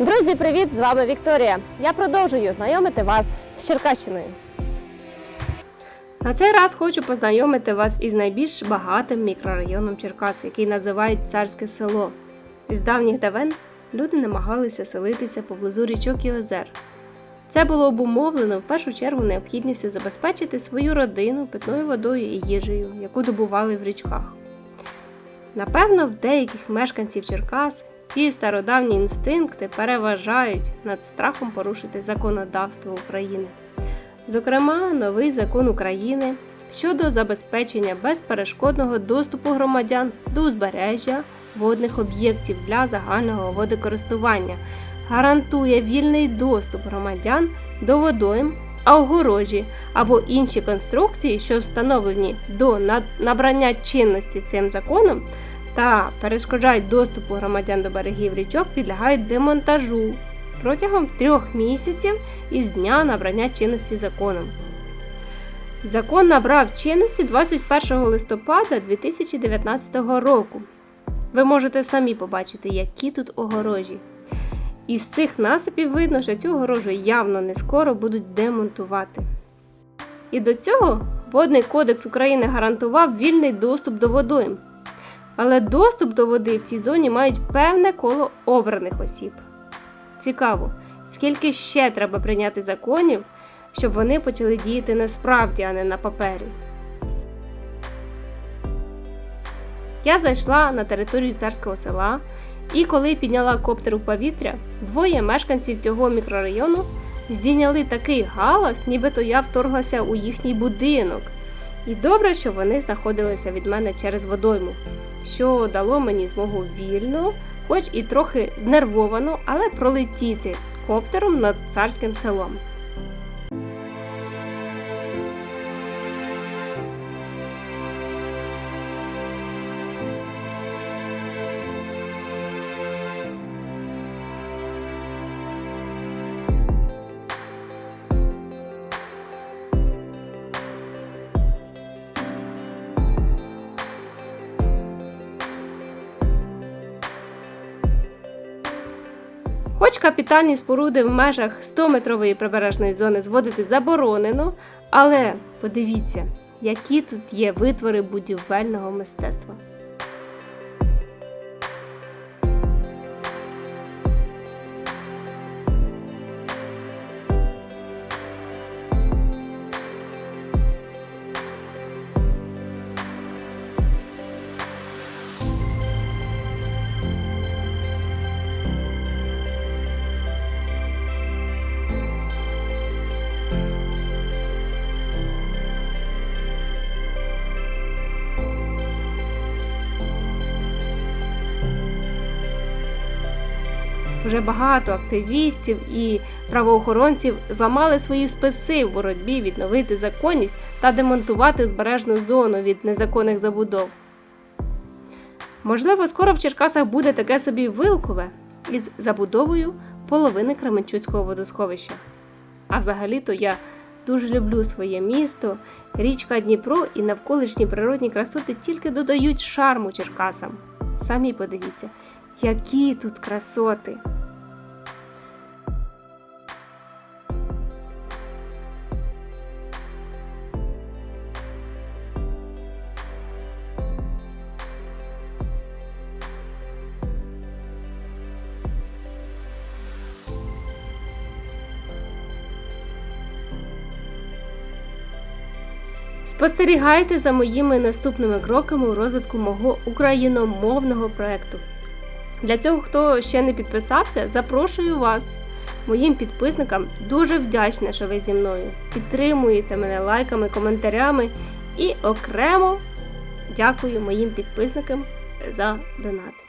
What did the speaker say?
Друзі, привіт! З вами Вікторія. Я продовжую знайомити вас з Черкащиною. На цей раз хочу познайомити вас із найбільш багатим мікрорайоном Черкас, який називають Царське село. Із давніх давен люди намагалися селитися поблизу річок і озер. Це було обумовлено в першу чергу необхідністю забезпечити свою родину питною водою і їжею, яку добували в річках. Напевно, в деяких мешканців Черкас ті стародавні інстинкти переважають над страхом порушити законодавство України. Зокрема, новий закон України щодо забезпечення безперешкодного доступу громадян до узбережжя водних об'єктів для загального водокористування гарантує вільний доступ громадян до водойм, а огорожі або інші конструкції, що встановлені до набрання чинності цим законом та перешкоджають доступу громадян до берегів річок, підлягають демонтажу протягом трьох місяців із дня набрання чинності законом. Закон набрав чинності 21 листопада 2019 року. Ви можете самі побачити, які тут огорожі. Із цих насипів видно, що цю огорожу явно не скоро будуть демонтувати. І до цього Водний кодекс України гарантував вільний доступ до водойм. Але доступ до води в цій зоні мають певне коло обраних осіб. Цікаво, скільки ще треба прийняти законів, щоб вони почали діяти насправді, а не на папері. Я зайшла на територію царського села, і коли підняла коптер у повітря, двоє мешканців цього мікрорайону здійняли такий галас, нібито я вторглася у їхній будинок. І добре, що вони знаходилися від мене через водойму, що дало мені змогу вільно, хоч і трохи знервовано, але пролетіти коптером над царським селом. Хоч капітальні споруди в межах 100-метрової прибережної зони зводити заборонено, але подивіться, які тут є витвори будівельного мистецтва. Вже багато активістів і правоохоронців зламали свої списи в боротьбі відновити законність та демонтувати збережну зону від незаконних забудов. Можливо, скоро в Черкасах буде таке собі вилкове із забудовою половини Кременчуцького водосховища. А взагалі-то я дуже люблю своє місто, річка Дніпро і навколишні природні красоти тільки додають шарму Черкасам. Самі подивіться, які тут красоти! Спостерігайте за моїми наступними кроками у розвитку мого україномовного проекту. Для цього, хто ще не підписався, запрошую вас. Моїм підписникам дуже вдячна, що ви зі мною. Підтримуєте мене лайками, коментарями і окремо дякую моїм підписникам за донати.